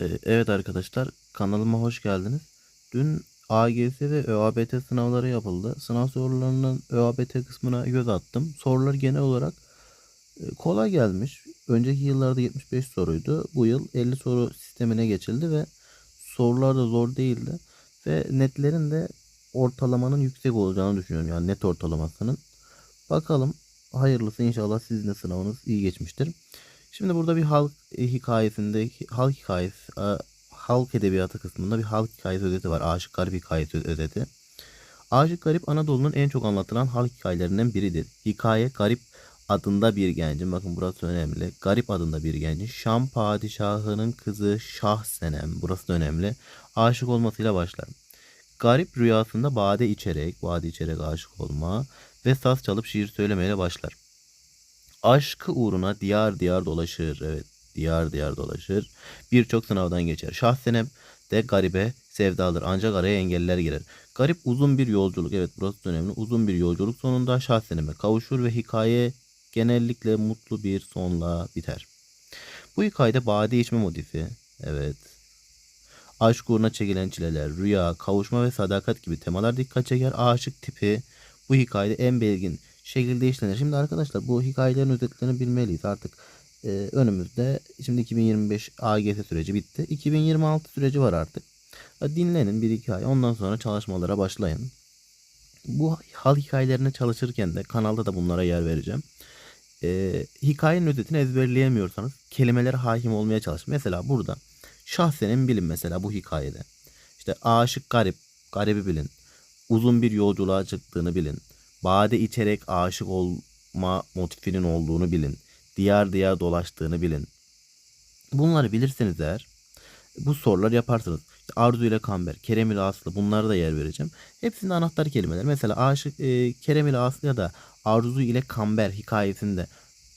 Ee, Evet arkadaşlar kanalıma hoş geldiniz. Dün AGS ve ÖABT sınavları yapıldı. Sınav sorularının ÖABT kısmına göz attım. Sorular genel olarak e, kolay gelmiş. Önceki yıllarda 75 soruydu. Bu yıl 50 soru sistemine geçildi ve sorular da zor değildi. Ve netlerin de ortalamanın yüksek olacağını düşünüyorum. Yani net ortalamasının. Bakalım hayırlısı inşallah sizin de sınavınız iyi geçmiştir. Şimdi burada bir halk e, hikayesinde halk hikayesi e, halk edebiyatı kısmında bir halk hikayesi özeti var. Aşık Garip hikayesi özeti. Aşık Garip Anadolu'nun en çok anlatılan halk hikayelerinden biridir. Hikaye Garip adında bir gencin, bakın burası önemli. Garip adında bir gencin Şam padişahının kızı Şahsenem, burası da önemli. Aşık olmasıyla başlar. Garip rüyasında bade içerek, bade içerek aşık olma ve saz çalıp şiir söylemeyle başlar. Aşkı uğruna diyar diyar dolaşır. Evet diyar diyar dolaşır. Birçok sınavdan geçer. Şahsenem de garibe sevdalıdır. Ancak araya engeller girer. Garip uzun bir yolculuk. Evet burası önemli. Uzun bir yolculuk sonunda Şahsenem'e kavuşur ve hikaye genellikle mutlu bir sonla biter. Bu hikayede bade içme motifi. Evet. Aşk uğruna çekilen çileler, rüya, kavuşma ve sadakat gibi temalar dikkat çeker. Aşık tipi bu hikayede en belirgin şekilde işlenir. Şimdi arkadaşlar bu hikayelerin özetlerini bilmeliyiz artık. Ee, önümüzde şimdi 2025 AGS süreci bitti. 2026 süreci var artık. Ya Dinlenin bir iki ay ondan sonra çalışmalara başlayın. Bu hal hikayelerine çalışırken de kanalda da bunlara yer vereceğim. Ee, hikayenin özetini ezberleyemiyorsanız kelimelere hakim olmaya çalışın. Mesela burada şahsenin bilin mesela bu hikayede. İşte aşık garip, garibi bilin. Uzun bir yolculuğa çıktığını bilin. Bade içerek aşık olma motifinin olduğunu bilin. Diyar diyar dolaştığını bilin. Bunları bilirseniz eğer bu sorular yaparsınız. Arzu ile Kamber, Kerem ile Aslı bunlara da yer vereceğim. Hepsinde anahtar kelimeler. Mesela aşık e, Kerem ile Aslı ya da Arzu ile Kamber hikayesinde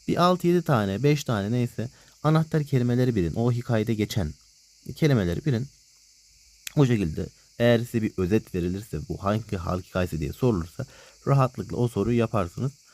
bir 6-7 tane 5 tane neyse anahtar kelimeleri bilin. O hikayede geçen kelimeleri bilin. O şekilde eğer size bir özet verilirse bu hangi halk hikayesi diye sorulursa rahatlıkla o soruyu yaparsınız.